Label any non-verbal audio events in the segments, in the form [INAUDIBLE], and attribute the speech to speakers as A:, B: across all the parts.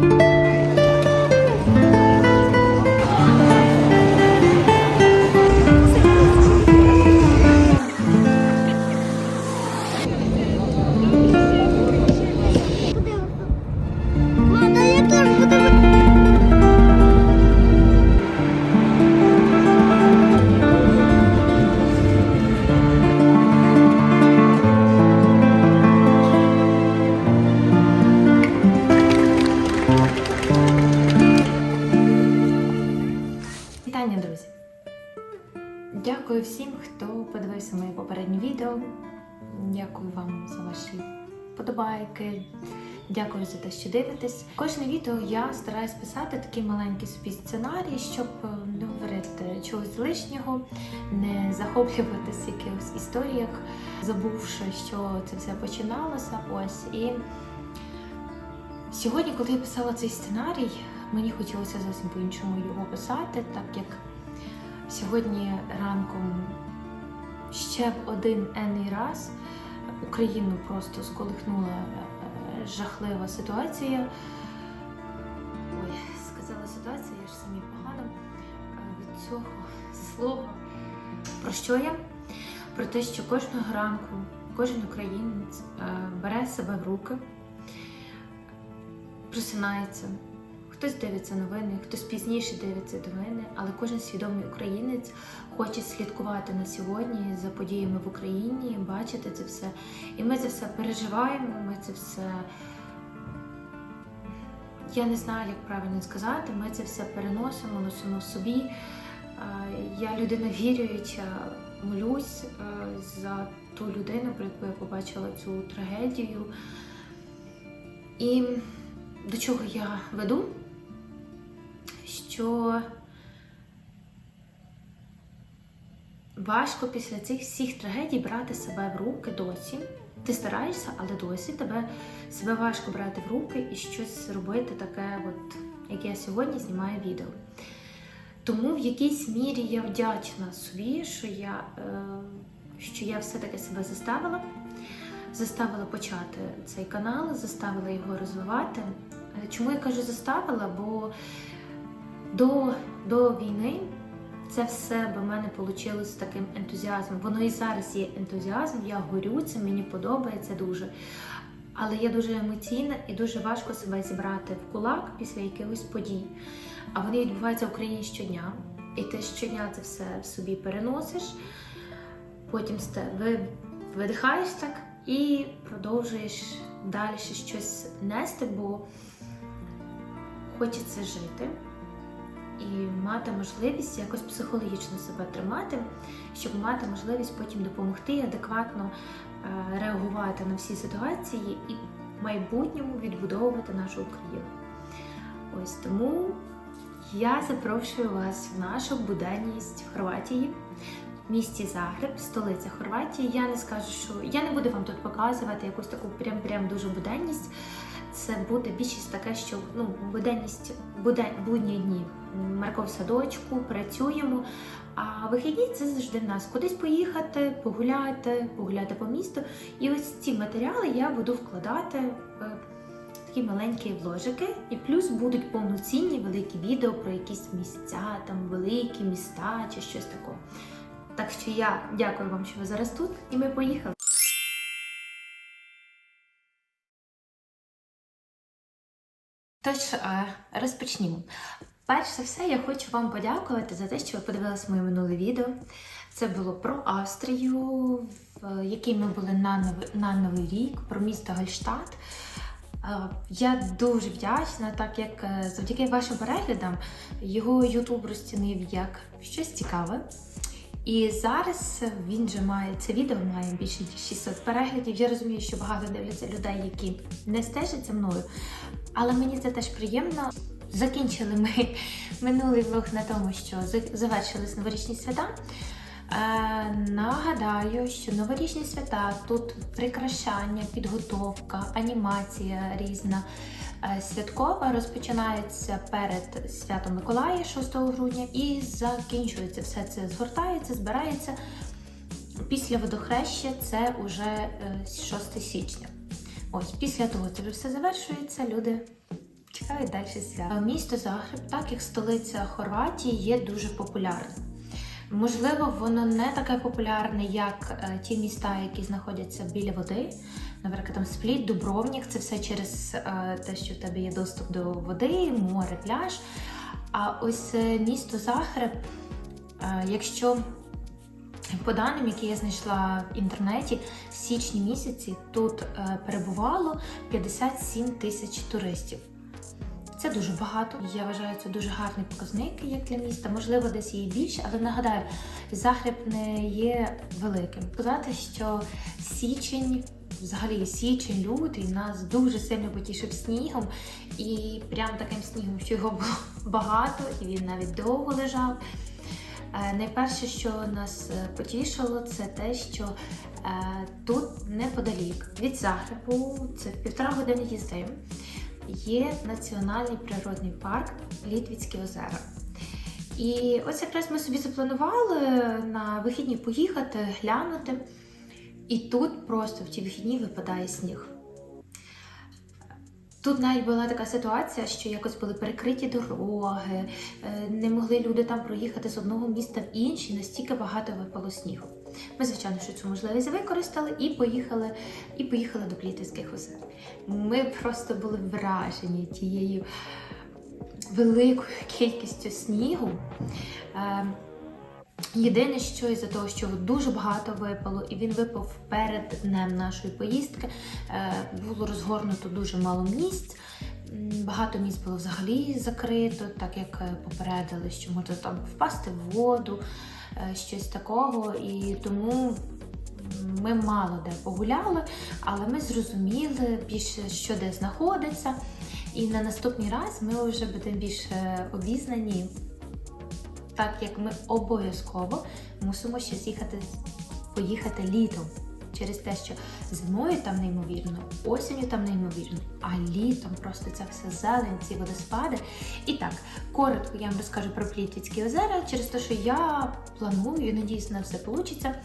A: thank you попереднє відео. Дякую вам за ваші подобайки. Дякую за те, що дивитесь. Кожне відео я стараюсь писати такий маленький собі сценарій, щоб не говорити чогось лишнього, не захоплюватись в якихось історіях, забувши, що це все починалося. Ось і сьогодні, коли я писала цей сценарій, мені хотілося зовсім по-іншому його писати, так як сьогодні ранком ще в один енний раз Україну просто сколихнула е, жахлива ситуація. Ой, сказала ситуація, я ж самі погано е, від цього слова. Про що я? Про те, що кожного ранку кожен українець е, бере себе в руки, просинається. Хтось дивиться новини, хтось пізніше дивиться новини, але кожен свідомий українець хоче слідкувати на сьогодні за подіями в Україні, бачити це все. І ми це все переживаємо, ми це все. Я не знаю, як правильно сказати, ми це все переносимо, носимо собі. Е, Я людина віруюча, молюсь е, за ту людину, про яку я побачила цю трагедію. І до чого я веду? Що важко після цих всіх трагедій брати себе в руки досі. Ти стараєшся, але досі тебе себе важко брати в руки і щось робити таке, от, як я сьогодні знімаю відео. Тому в якійсь мірі я вдячна собі, що я, е, що я все-таки себе заставила, заставила почати цей канал, заставила його розвивати. Е, Чому я кажу заставила? Бо до, до війни це все в мене вийшло з таким ентузіазмом. Воно і зараз є ентузіазм, я горю, це мені подобається дуже. Але я дуже емоційна і дуже важко себе зібрати в кулак після якихось подій. А вони відбуваються в Україні щодня. І ти щодня це все в собі переносиш, потім видихаєш так і продовжуєш далі щось нести, бо хочеться жити і мати можливість якось психологічно себе тримати, щоб мати можливість потім допомогти адекватно е, реагувати на всі ситуації і в майбутньому відбудовувати нашу Україну. Ось тому я запрошую вас в нашу буденність в Хорватії. В місті Загреб, столиця Хорватії. Я не скажу, що я не буду вам тут показувати якусь таку прям-прям дуже буденність. Це буде більшість таке, що ну буденність буде будні дні. Марко в садочку, працюємо. А вихідні це завжди в нас кудись поїхати, погуляти, погуляти по місту. І ось ці матеріали я буду вкладати в такі маленькі вложики, і плюс будуть повноцінні великі відео про якісь місця, там великі міста чи щось таке. Так що я дякую вам, що ви зараз тут, і ми поїхали. Тож е, розпочнімо. Перш за все, я хочу вам подякувати за те, що ви подивилися моє минуле відео. Це було про Австрію, в якій ми були на новий, на новий рік, про місто Гольштадт. Е, Я дуже вдячна, так як е, завдяки вашим переглядам його Ютуб розцінив як щось цікаве. І зараз він вже має це відео має більше 600 переглядів. Я розумію, що багато дивляться людей, які не стежать за мною. Але мені це теж приємно. Закінчили ми [LAUGHS] минулий влог на тому, що завершились новорічні свята. Е, нагадаю, що новорічні свята тут прикрашання, підготовка, анімація різна. е, Святкова розпочинається перед святом Миколая 6 грудня і закінчується все це згортається, збирається. Після водохреща це вже е, 6 січня. Ось після того це все завершується. Люди обіцяють далі свято. Місто Загреб, так як столиця Хорватії, є дуже популярним. Можливо, воно не таке популярне, як е, ті міста, які знаходяться біля води. Наприклад, там Спліт, Дубровнік, це все через е, те, що в тебе є доступ до води, море, пляж. А ось е, місто Загреб, е, якщо по даним, які я знайшла в інтернеті, в січні місяці тут е, перебувало 57 тисяч туристів. Це дуже багато. Я вважаю, це дуже гарний показник як для міста. Можливо, десь є більше, але нагадаю, Загреб не є великим. Сказати, що січень, взагалі січень, лютий нас дуже сильно потішив снігом, і прям таким снігом, що його було [LAUGHS] багато, і він навіть довго лежав. Е, Найперше, що нас е, потішило, це те, що е, тут неподалік від Загребу, це півтора години їзди, є національний природний парк Літвіцькі озера. І ось якраз ми собі запланували на вихідні поїхати, глянути. І тут просто в ті вихідні випадає сніг. Тут навіть була така ситуація, що якось були перекриті дороги, е, не могли люди там проїхати з одного міста в інший, настільки багато випало снігу. Ми, звичайно, що цю можливість використали і поїхали, і поїхали до Плітівських озер. Ми просто були вражені тією великою кількістю снігу. Єдине, що із-за того, що дуже багато випало, і він випав перед днем нашої поїздки, е, було розгорнуто дуже мало місць. Багато місць було взагалі закрито, так як е, попередили, що можна там впасти в воду, е, щось такого. І тому ми мало де погуляли, але ми зрозуміли більше, що де знаходиться. І на наступний раз ми вже будемо більше обізнані так як ми обов'язково мусимо ще з'їхати поїхати літом. Через те, що зимою там неймовірно, осінню там неймовірно, а літом просто це все зелень, ці водоспади. І так, коротко я вам розкажу про Плітвіцькі озера, через те, що я планую надіюсь, на все вийде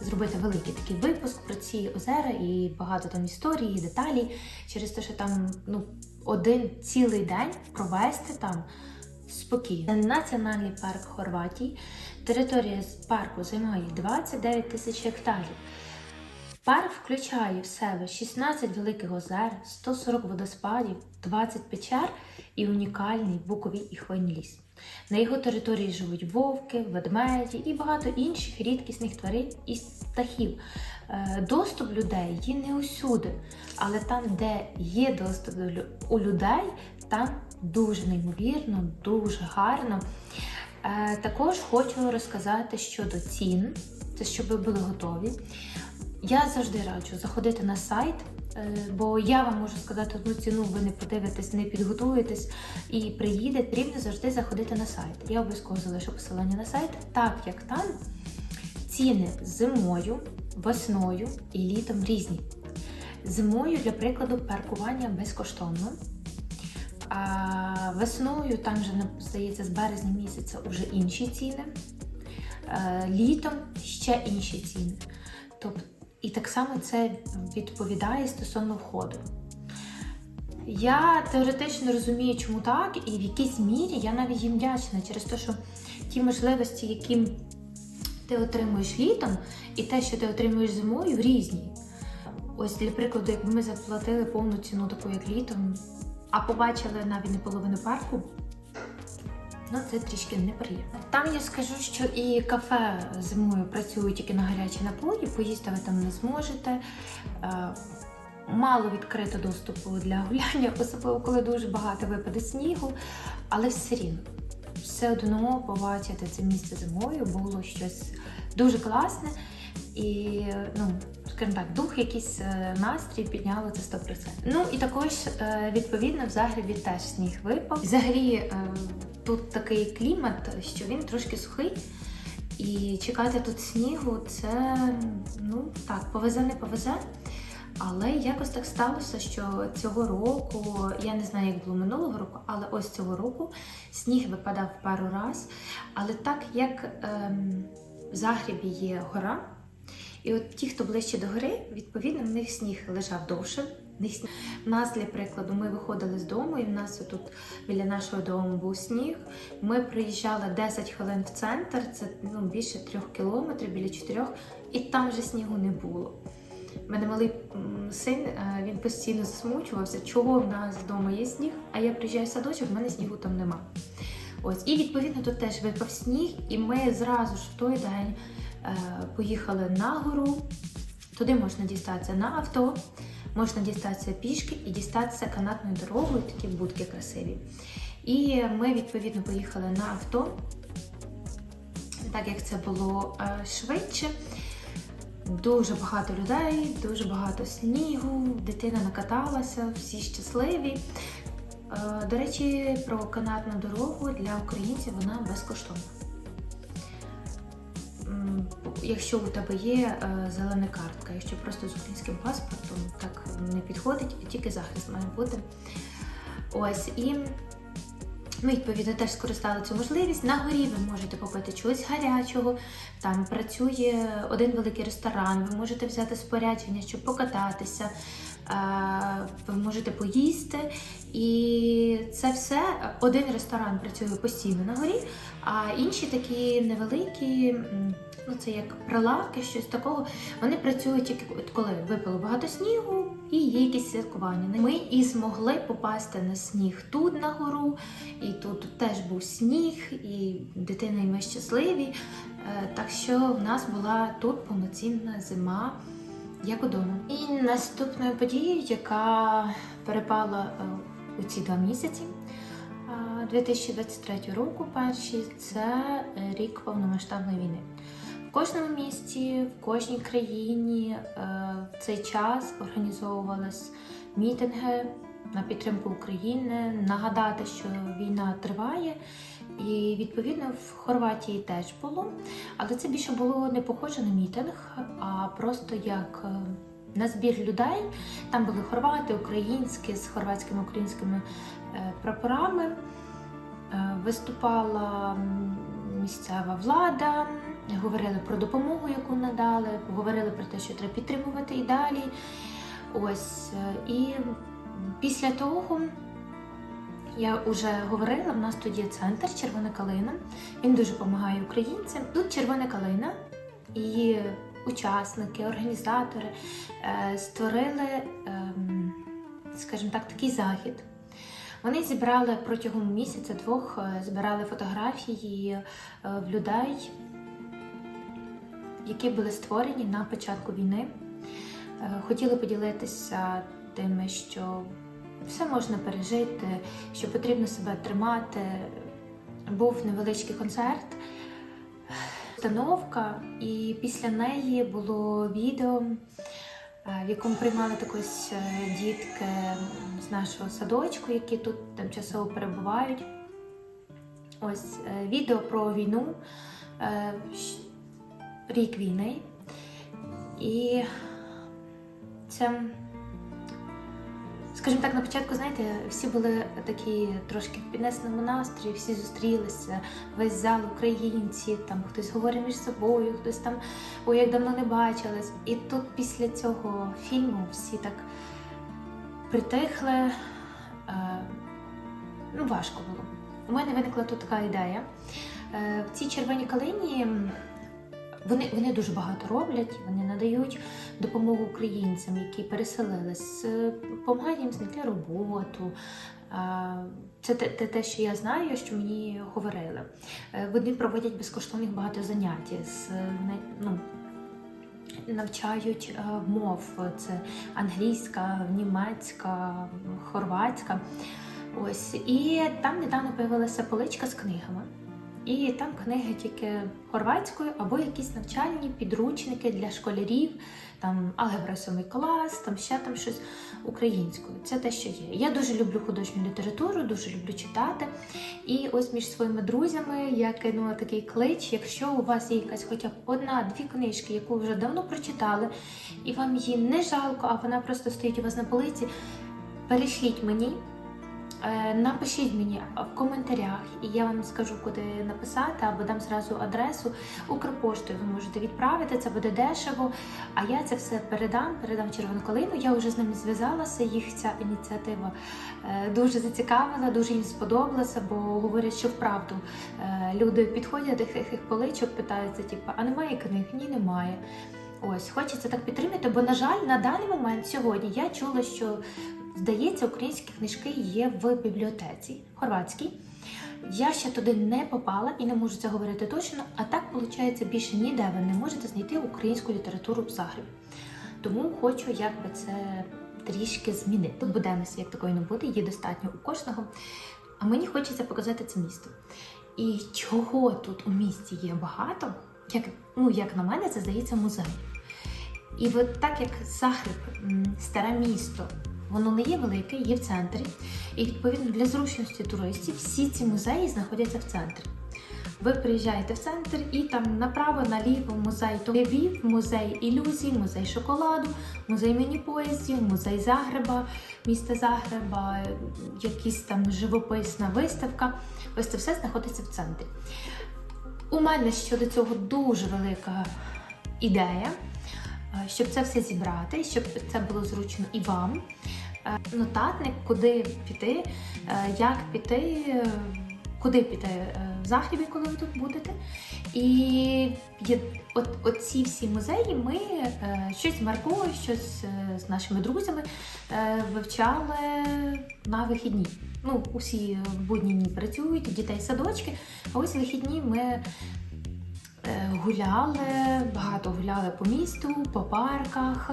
A: зробити великий такий випуск про ці озера і багато там історій, і деталей, через те, що там ну, один цілий день провести там спокійно. Національний парк Хорватії. Територія парку займає 29 тисяч гектарів. Парк включає в себе 16 великих озер, 140 водоспадів, 20 печер і унікальний буковий і хвойний ліс. На його території живуть вовки, ведмеді і багато інших рідкісних тварин і птахів. Е, Доступ людей є не усюди, але там, де є доступ у людей, там дуже неймовірно, дуже гарно. Е, Також хочу розказати щодо цін, це щоб ви були готові. Я завжди раджу заходити на сайт, е, бо я вам можу сказати одну ціну, ви не подивитесь, не підготуєтесь і приїде. Потрібно завжди заходити на сайт. Я обов'язково залишу посилання на сайт, так як там ціни зимою, весною і літом різні. Зимою, для прикладу, паркування безкоштовно. А весною, там вже здається, з березня місяця вже інші ціни. Е, Літом ще інші ціни. Тобто, і так само це відповідає стосовно входу. Я теоретично розумію, чому так, і в якійсь мірі я навіть їм вдячна через те, що ті можливості, які ти отримуєш літом, і те, що ти отримуєш зимою, різні. Ось для прикладу, якби ми заплатили повну ціну таку, як літом, а побачили навіть не половину парку, ну це трішки неприємно. Там я скажу, що і кафе зимою працюють тільки на гарячі напої, поїсти ви там не зможете. Е, Мало відкрито доступу для гуляння, особливо коли дуже багато випаде снігу, але все рівно. Все одно побачити це місце зимою було щось дуже класне. І, ну, скажімо так, дух, якийсь е, настрій підняло це 100%. Ну і також, е, відповідно, в Загребі теж сніг випав. Взагалі, е, тут такий клімат, що він трошки сухий. І чекати тут снігу це ну так, повезе, не повезе. Але якось так сталося, що цього року, я не знаю, як було минулого року, але ось цього року сніг випадав пару раз. Але так як ем, в Загребі є гора, і от ті, хто ближче до гори, відповідно, в них сніг лежав довше. У нас, для прикладу, ми виходили з дому, і в нас тут біля нашого дому був сніг. Ми приїжджали 10 хвилин в центр, це ну, більше трьох кілометрів, біля чотирьох, і там вже снігу не було. У мене малий син, е, він постійно засмучувався, чого в нас вдома є сніг, а я приїжджаю в садочок, в мене снігу там нема. Ось, і відповідно тут теж випав сніг, і ми зразу ж в той день поїхали на гору. Туди можна дістатися на авто, можна дістатися пішки і дістатися канатною дорогою, такі будки красиві. І ми відповідно поїхали на авто, так як це було е, швидше. Дуже багато людей, дуже багато снігу, дитина накаталася, всі щасливі. Е, До речі, про канатну дорогу для українців вона безкоштовна. Якщо у тебе є е, зелена картка, якщо просто з українським паспортом так не підходить, тільки захист має бути. Ось і ми відповідно теж скористали цю можливість. На горі ви можете попити чогось гарячого. Там працює один великий ресторан. Ви можете взяти спорядження, щоб покататися. е, Ви можете поїсти, і це все один ресторан працює постійно на горі, а інші такі невеликі, ну це як прилавки, щось такого. Вони працюють тільки коли випало багато снігу і є якісь святкування. Ми і змогли попасти на сніг тут на гору, і тут теж був сніг, і дитина і ми щасливі. Е, Так що в нас була тут повноцінна зима, як удома. І наступною подією, яка перепала е, у ці два місяці. е, 2023 року перші це е, рік повномасштабної війни. Кожному місті, в кожній країні е, в цей час організовувались мітинги на підтримку України, нагадати, що війна триває. І відповідно в Хорватії теж було, але це більше було не похоже на мітинг, а просто як е, на збір людей. Там були хорвати, українські з хорватськими українськими е, прапорами. Виступала місцева влада, говорили про допомогу, яку надали, говорили про те, що треба підтримувати і далі. Ось е, і після того я вже говорила, в нас тут є центр Червона калина. Він дуже допомагає українцям. Тут Червона калина і учасники, організатори е, створили, ем, скажімо так, такий захід. Вони зібрали протягом місяця двох е, збирали фотографії в людей, які були створені на початку війни. Е, Хотіли поділитися тим, що все можна пережити, що потрібно себе тримати. Був невеличкий концерт, установка, і після неї було відео, е, в якому приймали також е, дітки з нашого садочку, які тут тимчасово перебувають. Ось відео про війну, рік війни. І це Скажімо так, на початку, знаєте, всі були такі трошки в піднесеному настрої, всі зустрілися, весь зал українці, там хтось говорить між собою, хтось там ой, як давно не бачились. І тут після цього фільму всі так притихли. Е, ну, важко було. У мене виникла тут така ідея. Е, в цій червоній калині вони, вони дуже багато роблять, вони надають допомогу українцям, які переселились, е, допомагають їм знайти роботу. Це те, те, що я знаю, що мені говорили. Е, Вони проводять безкоштовних багато занять з ну, навчають е, мов. Це англійська, німецька, хорватська. Ось і там недавно появилася поличка з книгами. І там книги тільки хорватською або якісь навчальні підручники для школярів, там алгебра 7 клас, там ще там щось українською. Це те, що є. Я дуже люблю художню літературу, дуже люблю читати. І ось між своїми друзями я кинула такий клич. Якщо у вас є якась хоча б одна-дві книжки, яку вже давно прочитали, і вам її не жалко, а вона просто стоїть у вас на полиці, перешліть мені. Е, Напишіть мені в коментарях, і я вам скажу, куди написати, або дам зразу адресу. Укрпоштою ви можете відправити, це буде дешево. А я це все передам, передам червону калину. Я вже з ними зв'язалася. Їх ця ініціатива е, дуже зацікавила, дуже їм сподобалася, бо говорять, що вправду е, люди підходять до тих поличок, питаються, типу, а немає книг? Ні, немає. Ось, хочеться так підтримати, бо, на жаль, на даний момент сьогодні я чула, що здається, українські книжки є в бібліотеці хорватській. Я ще туди не попала і не можу це говорити точно, а так виходить більше ніде ви не можете знайти українську літературу в Загребі. Тому хочу якби це трішки змінити. Буденності як такої не буде, її достатньо у кожного. А мені хочеться показати це місто. І чого тут у місті є багато, як, ну, як на мене, це здається музей. І от так як Загреб, старе місто, воно не є велике, є в центрі. І відповідно для зручності туристів всі ці музеї знаходяться в центрі. Ви приїжджаєте в центр і там направо, наліво музей Львів, музей ілюзій, музей шоколаду, музей міні-поїздів, музей Загреба, міста Загреба, якісь там живописна виставка. Ось це все знаходиться в центрі. У мене щодо цього дуже велика ідея, е, щоб це все зібрати, щоб це було зручно і вам. Е, Нотатник, куди піти, е, як піти, е, куди піти в Загребі, коли ви тут будете. І от, от ці всі музеї ми щось з Марко, щось з нашими друзями вивчали на вихідні. Ну, усі будні дні працюють, дітей садочки, а ось вихідні ми гуляли, багато гуляли по місту, по парках.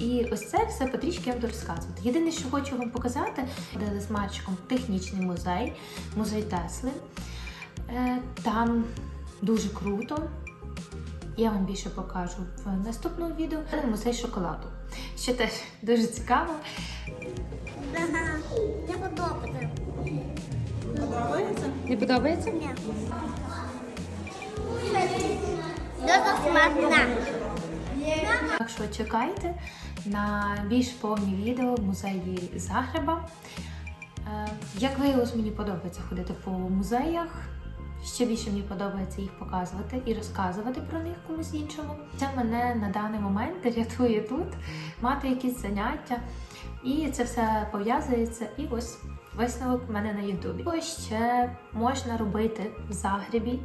A: І ось це все потрішки я буду розказувати. Єдине, що хочу вам показати, де з мальчиком технічний музей, музей Тесли. Е, Там дуже круто. Я вам більше покажу в наступному відео. Це музей шоколаду. Що теж дуже цікаво.
B: Ага. Не подобається.
C: Подобається?
A: Не подобається?
B: Ні. Дуже смачна.
A: Так що чекайте на більш повні відео в музеї Загреба. Е, Як виявилось, мені подобається ходити по музеях. Ще більше мені подобається їх показувати і розказувати про них комусь іншому. Це мене на даний момент рятує тут, мати якісь заняття. І це все пов'язується. І ось висновок в мене на Ютубі. Ось ще можна робити в Загребі.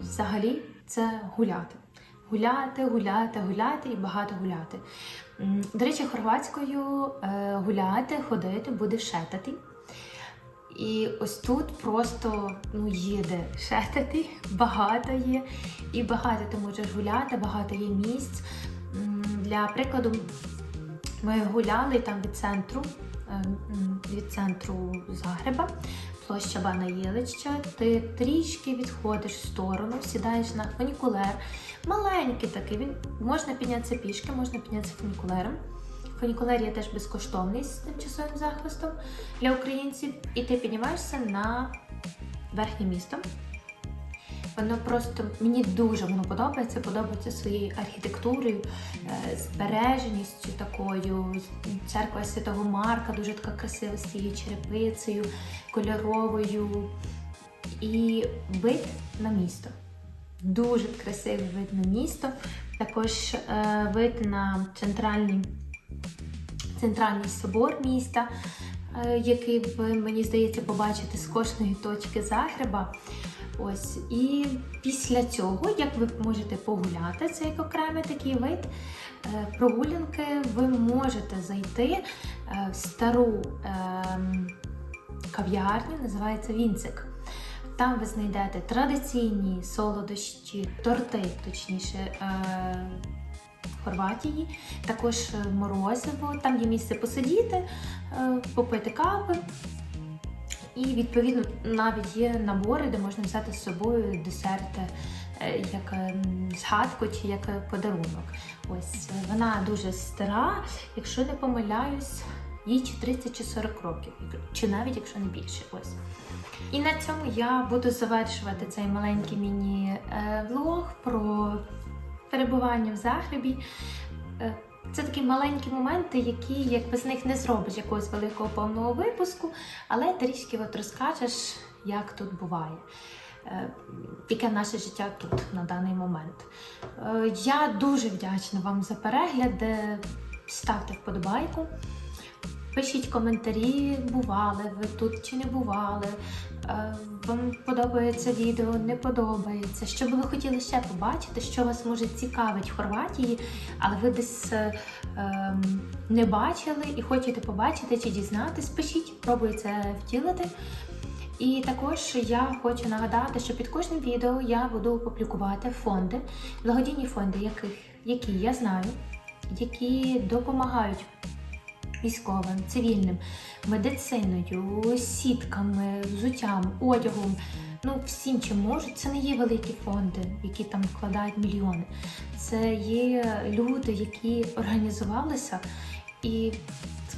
A: Взагалі це гуляти. Гуляти, гуляти, гуляти і багато гуляти. До речі, хорватською е, гуляти, ходити буде шетати. І ось тут просто ну, є шетати, [LAUGHS] багато є, і багато ти можеш гуляти, багато є місць. Для прикладу, ми гуляли там від центру, е, від центру Загреба, площа Бана Єлича. Ти трішки відходиш в сторону, сідаєш на фунікулер. Маленький такий, він можна піднятися пішки, можна піднятися фунікулером. Фунікулер є теж безкоштовний з тимчасовим захистом для українців, і ти піднімаєшся на верхнє місто. Воно просто мені дуже воно подобається, подобається своєю архітектурою, е, збереженістю такою. Церква Святого Марка дуже така красива з цією черепицею, кольоровою. І вид на місто. Дуже красивий вид на місто. Також е, вид на центральний, центральний собор міста, е, який мені здається, побачите з кожної точки Загреба. Ось, і після цього, як ви можете погуляти, це як окремий такий вид е, прогулянки, ви можете зайти е, в стару ем, кав'ярню, називається Вінцик. Там ви знайдете традиційні солодощі, торти, точніше, е, Хорватії, також морозиво, там є місце посидіти, попити кави. І відповідно навіть є набори, де можна взяти з собою десерти е, як ем, згадку чи як е, подарунок. Ось е, вона дуже стара, якщо не помиляюсь, їй чи 30 чи 40 років, чи навіть якщо не більше. Ось. І на цьому я буду завершувати цей маленький міні-влог про перебування в Загребі. Це такі маленькі моменти, які як без них не зробиш якогось великого повного випуску, але трішки от розкажеш, як тут буває. Е, Яке наше життя тут на даний момент. Е, Я дуже вдячна вам за перегляд. Ставте вподобайку. Пишіть коментарі, бували ви тут чи не бували. Вам подобається відео, не подобається. Що би ви хотіли ще побачити, що вас може цікавить в Хорватії, але ви десь е, ем, не бачили і хочете побачити чи дізнатись, пишіть, пробую це втілити. І також я хочу нагадати, що під кожним відео я буду публікувати фонди, благодійні фонди, яких, які я знаю, які допомагають військовим, цивільним, медициною, сітками, взуттям, одягом. Ну, всім чим можуть. Це не є великі фонди, які там вкладають мільйони. Це є люди, які організувалися і,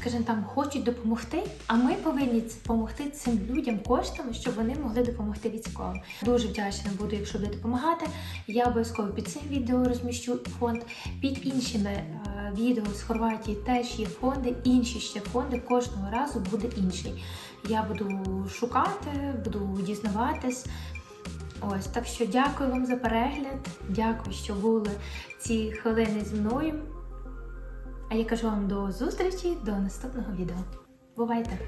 A: скажімо, там хочуть допомогти. А ми повинні допомогти цим людям коштами, щоб вони могли допомогти військовим. Дуже вдячна буду, якщо будете допомагати. Я обов'язково під цим відео розміщу фонд. Під іншими е, відео з Хорватії теж є фонди, інші ще фонди. Кожного разу буде інший. Я буду шукати, буду дізнаватись. Ось так що дякую вам за перегляд. Дякую, що були ці хвилини зі мною. А я кажу вам до зустрічі до наступного відео. Бувайте!